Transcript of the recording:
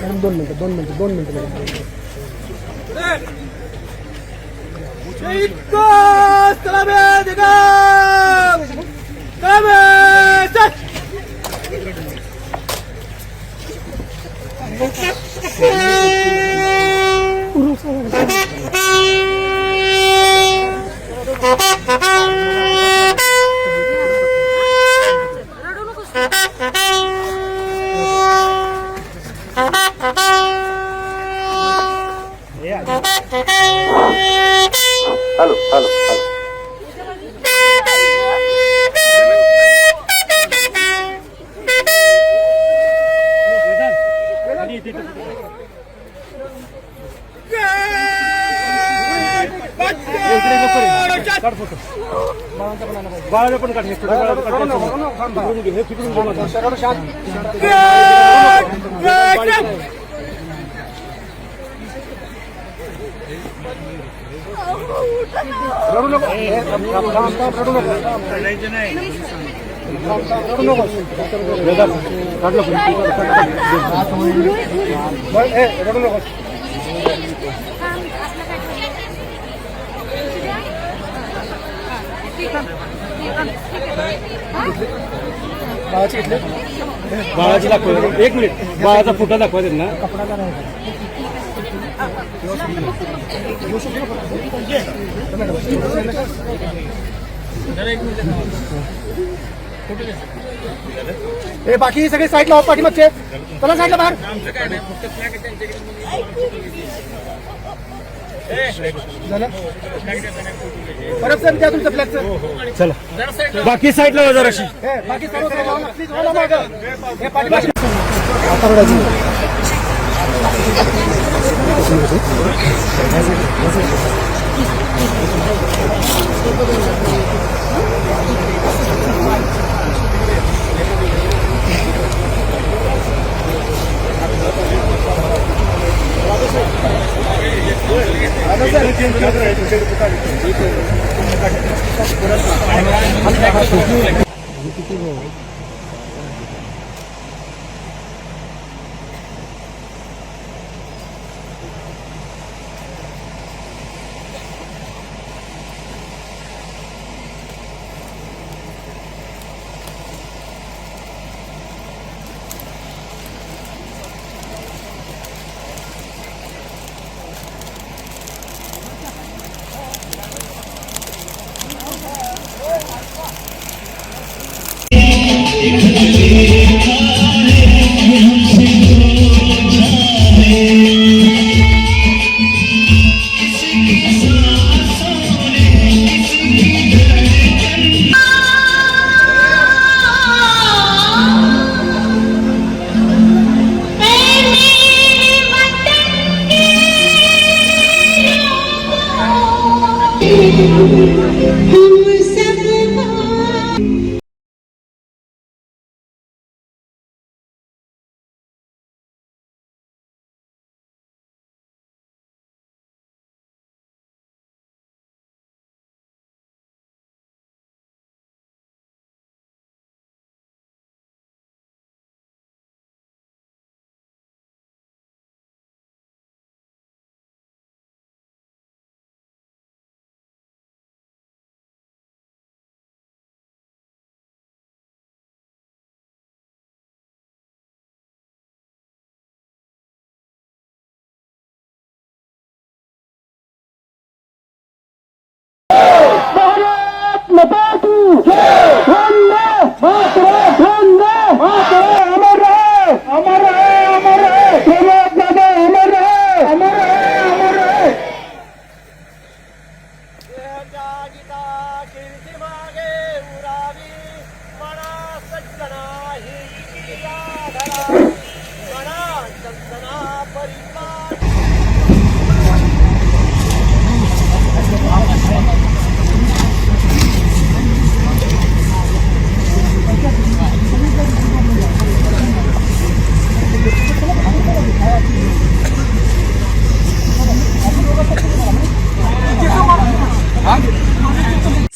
Madam दोन मिनटं दोन मिनटं दोन मिनटं मॅडम. बाळाला पण काढ हे छोट्या बाळाला काढ. फिरून घे, हे फिरून घे माझं. रडू नको ए, थांब, थांब, थांब, थांब, रडू नको थांब, थांब, रडू नको काढलं पण. बरं, ए, रडू नको बाळाची दाखवा. एक मिनिट. बाळाचा फोटो दाखवा त्यांना. कपडा ए बाकी सगळे साईडला हो पाठीमागचे. चला साईडला बाहेर. झालं परत सर द्या तुमचं फ्लॅगचं चला बाकी साईडला वजा ए, बाकी सर्व प्लीज हो ना मागं. हे आता. हम